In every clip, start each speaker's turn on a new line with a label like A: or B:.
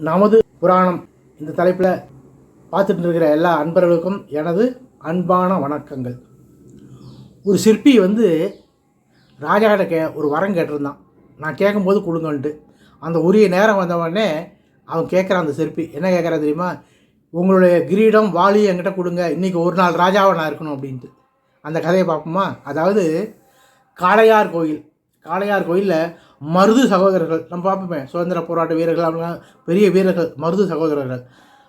A: நமது புராணம் இந்த தலைப்பில் பார்த்துட்டு இருக்கிற எல்லா அன்பர்களுக்கும் எனது அன்பான வணக்கங்கள். ஒரு சிற்பி வந்து ராஜாகிட்ட கே ஒரு வரம் கேட்டிருந்தான். நான் கேட்கும்போது கொடுங்கன்ட்டு அந்த உரிய நேரம் வந்தவொடனே அவன் கேட்குறான் அந்த சிற்பி. என்ன கேட்குறான் தெரியுமா? உங்களுடைய கிரீடம் வாலி என்கிட்ட கொடுங்க. இன்றைக்கி ஒரு நாள் ராஜாவை நான் இருக்கணும் அப்படின்ட்டு. அந்த கதையை பார்ப்போமா? அதாவது காளையார் கோயில். காளையார் கோயிலில் மருது சகோதரர்கள். நம்ம பார்ப்போமே சுதந்திர போராட்ட வீரர்கள் அவங்க பெரிய வீரர்கள் மருது சகோதரர்கள்.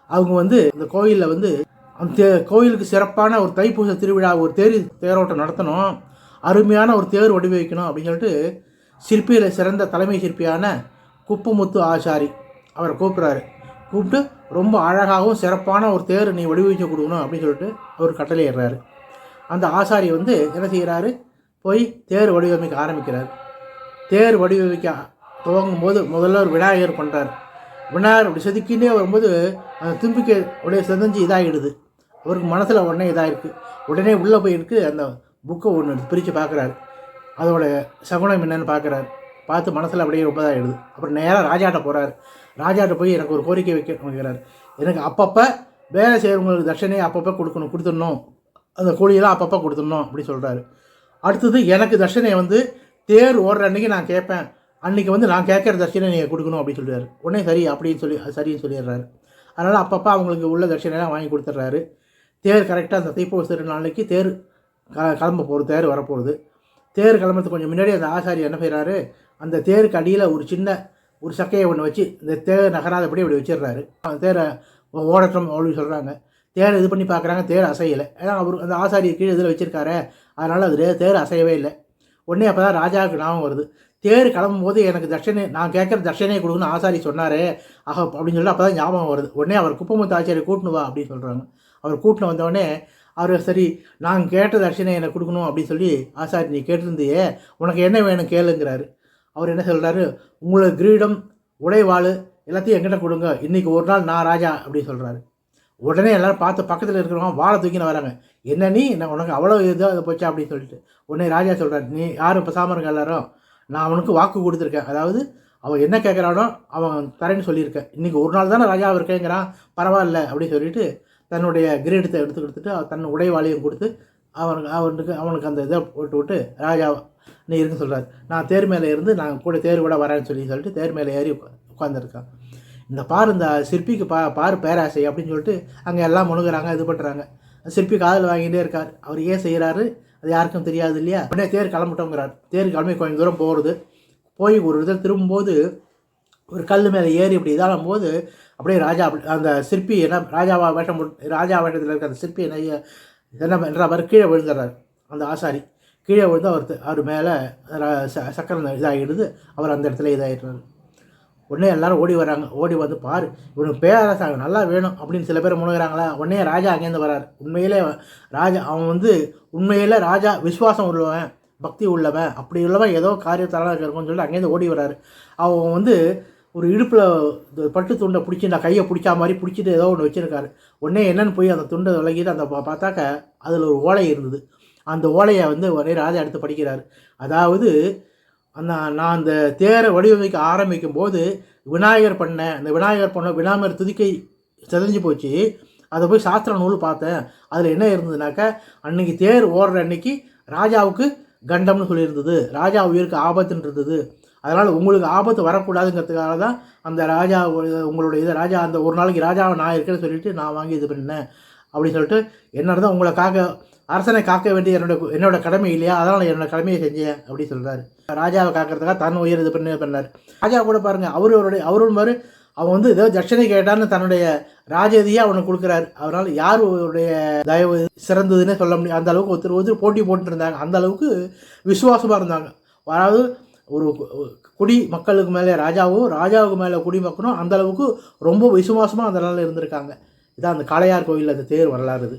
A: அவங்க வந்து இந்த கோயிலில் வந்து அந்த தே- கோயிலுக்கு சிறப்பான ஒரு தைப்பூச திருவிழா ஒரு தேர் தேரோட்டம் நடத்தணும். அருமையான ஒரு தேர் வடிவமைக்கணும் அப்படின்னு சொல்லிட்டு சிற்பியில் சிறந்த தலைமை சிற்பியான குப்புமுத்து ஆசாரி அவரை கூப்பிட்றாரு. கூப்பிட்டு ரொம்ப அழகாகவும் சிறப்பான ஒரு தேர் நீ வடிவமைச்சு கொடுக்கணும் அப்படின்னு சொல்லிட்டு அவர் கட்டளையிடுறாரு. அந்த ஆசாரி வந்து என்ன செய்கிறாரு போய் தேர் வடிவமைக்க ஆரம்பிக்கிறார். தேர் வடிவமைக்க துவங்கும் போது முதல்ல ஒரு விநாயகர் பண்ணுறார் விநாயகர் அப்படி செதுக்கினே வரும்போது அந்த தும்பிக்கை உடைய செதஞ்சு இதாகிடுது. அவருக்கு மனசில் உடனே இதாகிருக்கு உடனே உள்ளே போயிருக்கு அந்த புக்கை ஒன்று பிரித்து பார்க்குறாரு அதோட சகுனம் என்னன்னு பார்க்குறாரு பார்த்து மனசில் அப்படியே ரொம்ப இதாகிடுது அப்புறம் நேராக ராஜாட்ட போகிறார் ராஜாட்ட போய் எனக்கு ஒரு கோரிக்கை வைக்க வைக்கிறார் எனக்கு அப்பப்போ வேலை செய்கிறவங்களுக்கு தட்சணையை அப்பப்போ கொடுக்கணும் கொடுத்துடணும். அந்த கூலியெல்லாம் அப்பப்போ கொடுத்துடணும் அப்படி சொல்கிறாரு அடுத்தது எனக்கு தட்சணையை வந்து தேர் ஓடுற அன்னைக்கு நான் கேட்பேன். அன்றைக்கி வந்து நான் கேட்குற தர்ஷனை நீங்கள் கொடுக்கணும் அப்படின்னு சொல்லிடுறாரு. உடனே சரி அப்படின்னு சொல்லி சரின்னு சொல்லிடுறாரு. அதனால் அப்பப்போ அவங்களுக்கு உள்ள தர்ஷனெல்லாம் வாங்கி கொடுத்துட்றாரு. தேர் கரெக்டாக அந்த தைப்பூச திருநாளைக்கு தேர் க கிளம்ப போகிறது தேர் வரப்போகுது தேர் கிளம்புறது கொஞ்சம் முன்னாடி அந்த ஆசாரி என்ன செய்கிறாரு அந்த தேருக்கு அடியில் ஒரு சின்ன ஒரு சக்கையை ஒன்று வச்சு இந்த தேர் நகராதபடி அப்படி வச்சிடுறாரு. அந்த தேரை ஓடட்டம் அப்படின்னு சொல்கிறாங்க தேர் இது பண்ணி பார்க்குறாங்க தேர் அசையலை. ஏன்னா அவர் அந்த ஆசாரி கீழே இதில் வச்சுருக்காரு. அதனால் அது தேர் அசையவே இல்லை. உடனே அப்போ தான் ராஜாவுக்கு ஞாபகம் வருது. தேர் கிளம்பும் போது எனக்கு தட்சணை நான் கேட்குற தட்சணையை கொடுக்குன்னு ஆசாரி சொன்னாரே. ஆஹா அப்படின்னு சொல்லி அப்போ தான் ஞாபகம் வருது. உடனே அவர் குப்பமுத்து ஆச்சாரி கூட்டினு வா அப்படின்னு சொல்கிறாங்க அவர் கூட்டின்னு வந்தோடனே அவர் சரி நான் கேட்ட தட்சணை எனக்கு கொடுக்கணும் அப்படின்னு சொல்லி ஆசாரி நீ கேட்டிருந்தியே உனக்கு என்ன வேணும் கேளுங்கிறாரு. அவர் என்ன சொல்கிறாரு உங்களோட கிரீடம் உடைவாள் எல்லாத்தையும் என்கிட்ட கொடுங்க. இன்றைக்கி ஒரு நாள் நான் ராஜா அப்படின்னு சொல்கிறாரு உடனே எல்லாரும் பார்த்து பக்கத்தில் இருக்கிறவங்க வாழை தூக்கின்னு வராங்க. என்ன நீ? நான் உனக்கு அவ்வளோ இதாக போச்சா? அப்படின்னு சொல்லிட்டு. உடனே ராஜா சொல்கிறார் நீ யாரும் பேசாமல் இருங்க எல்லாரும்? நான் அவனுக்கு வாக்கு கொடுத்துருக்கேன். அதாவது அவன் என்ன கேட்குறானோ அவன் தரேன்னு சொல்லியிருக்கேன் இன்றைக்கி ஒரு நாள் தானே ராஜா இருக்கேங்கிறான். பரவாயில்ல அப்படின்னு சொல்லிட்டு தன்னுடைய கிரீடத்தை எடுத்து கொடுத்துட்டு அவன் தன் உடைவாளியும் கொடுத்து அவனுக்கு அவனுக்கு அவனுக்கு அந்த இதை போட்டு விட்டு ராஜா நீ இருக்குன்னு சொல்கிறார் நான் தேர் மேலே இருந்து நான் கூட தேர் கூட வரேன்னு சொல்லி சொல்லிட்டு தேர் மேலே ஏறி உட்காந்துருக்கான் இந்த பாரு இந்த சிற்பிக்கு பா பாரு பேராசை அப்படின்னு சொல்லிட்டு அங்கே எல்லாம் முழுகிறாங்க இது பண்ணுறாங்க சிற்பி காதல் வாங்கிட்டே இருக்கார். அவர் ஏன் செய்கிறாரு அது யாருக்கும் தெரியாது இல்லையா? உடனே தேர் கிளம்பிட்டோங்கிறார் தேர் கிளம்பி கொஞ்சம் தூரம் போகிறது போய் ஒரு இதில் திரும்பும்போது ஒரு கல் மேலே ஏறி இப்படி இதாகும் போது அப்படியே ராஜா அந்த சிற்பி என்ன ராஜாவா வேஷம் ராஜா வேஷத்தில் இருக்க அந்த சிற்பி என்ன என்ன பண்ணுற அவர் கீழே விழுந்துடுறார் அந்த ஆசாரி. கீழே விழுந்து அவர் அவர் மேலே சக்கரம் இதாகிடுது. அவர் அந்த இடத்துல இதாகிடுறாரு உடனே எல்லாரும் ஓடி வராங்க ஓடி வந்து பாரு இவனுக்கு பேரரசாங்கம் நல்லா வேணும் அப்படின்னு சில பேர் முழுகிறாங்களா உடனே ராஜா அங்கேருந்து வராரு உண்மையிலே ராஜா அவன் வந்து உண்மையிலே ராஜா விஸ்வாசம் உள்ளவன் பக்தி உள்ளவன் அப்படி உள்ளவன் ஏதோ காரியத்தால இருக்கும்னு சொல்லிட்டு அங்கேருந்து ஓடி வராரு அவன் வந்து ஒரு இடுப்பில் பட்டு துண்டை பிடிச்சி நான் கையை பிடிச்சா மாதிரி பிடிச்சிட்டு ஏதோ ஒன்று வச்சுருக்காரு. உடனே என்னென்னு போய் அந்த துண்டை விலகிட்டு அந்த பார்த்தாக்க அதில் ஒரு ஓலை இருந்தது. அந்த ஓலையை வந்து உடனே ராஜா எடுத்து படிக்கிறார். அதாவது அந்த நான் அந்த தேரை வடிவமைக்க ஆரம்பிக்கும் போது விநாயகர் பண்ண அந்த விநாயகர் பண்ண விநாயகர் துதிக்கை செதஞ்சு போச்சு. அதை போய் சாஸ்திர நூல் பார்த்தேன். அதில் என்ன இருந்ததுனாக்கா அன்னைக்கு தேர் ஓடுற அன்னைக்கு ராஜாவுக்கு கண்டம்னு சொல்லியிருந்தது. ராஜா உயிருக்கு ஆபத்துன்னு இருந்தது அதனால் உங்களுக்கு ஆபத்து வரக்கூடாதுங்கிறதுக்காக தான் அந்த ராஜா உங்களுடைய இதை ராஜா அந்த ஒரு நாளைக்கு ராஜாவை நான் இருக்கேன்னு சொல்லிட்டு நான் வாங்கி இது பண்ணேன் அப்படின்னு சொல்லிட்டு என்ன தான் உங்களை காக்க அரசனை காக்க வேண்டிய என்னோட என்னோட கடமை இல்லையா? அதனால் என்னோட கடமையை செஞ்சேன் அப்படின்னு சொல்கிறாரு ராஜாவை காக்கிறதுக்காக தன் உயிர் இது பண்ணி பண்ணார். ராஜா கூட பாருங்கள் அவரு அவருடைய அவரும் மாதிரி அவன் வந்து ஏதோ தட்சணை கேட்டான்னு தன்னுடைய ராஜதியை அவனுக்கு கொடுக்குறாரு. அவரால் யார் அவருடைய தயவு சிறந்ததுன்னே சொல்ல முடியும் அந்த அளவுக்கு ஒருத்தர் ஒருத்தர் போட்டி போட்டுட்டு இருந்தாங்க அந்த அளவுக்கு விசுவாசமாக இருந்தாங்க. அதாவது ஒரு குடி மக்களுக்கு மேலே ராஜாவும் ராஜாவுக்கு மேலே குடி மக்களும் அந்த அளவுக்கு ரொம்ப விசுவாசமாக அந்த நாளில் இருந்திருக்காங்க. இதான் அந்த காளையார் கோயிலில் அந்த தேர் வரலாறு